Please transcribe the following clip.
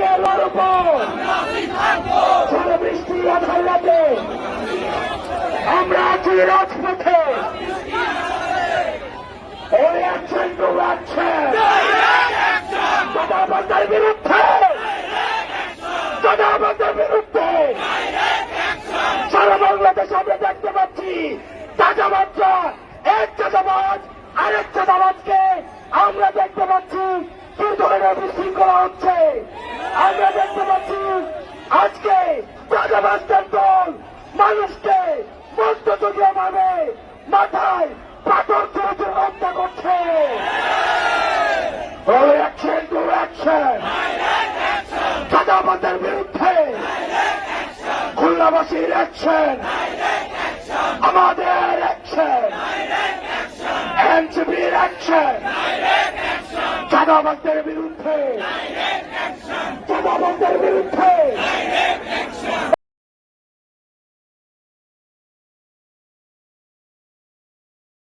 গেলার উপর বৃষ্টি আধার আমরা আছি রাজপথে। ওই টু অ্যাকশন চাঁদাবাজার বিরুদ্ধে। চাঁদাবাজার বিরুদ্ধে। সারা বাংলাদেশ আমরা দেখতে পাচ্ছি। চাঁদাবাজরা এক চাঁদাবাজ, আরেক চাঁদাবাজকে আমরা দেখতে পাচ্ছি। কি ধরনের বিশৃঙ্খলা হচ্ছে? আমরা দেখতে পাচ্ছি আজকে চাঁদাবাজদের দল মানুষকে মধ্যযুগীয় ভাবে মাথায় পাথর চুরে হত্যা করছে। চাঁদাবাজের বিরুদ্ধে খুলনাবাসীর অ্যাকশন আমাদের অ্যাকশন এনসিপির অ্যাকশন চাঁদাবাজদের বিরুদ্ধে। চাঁদা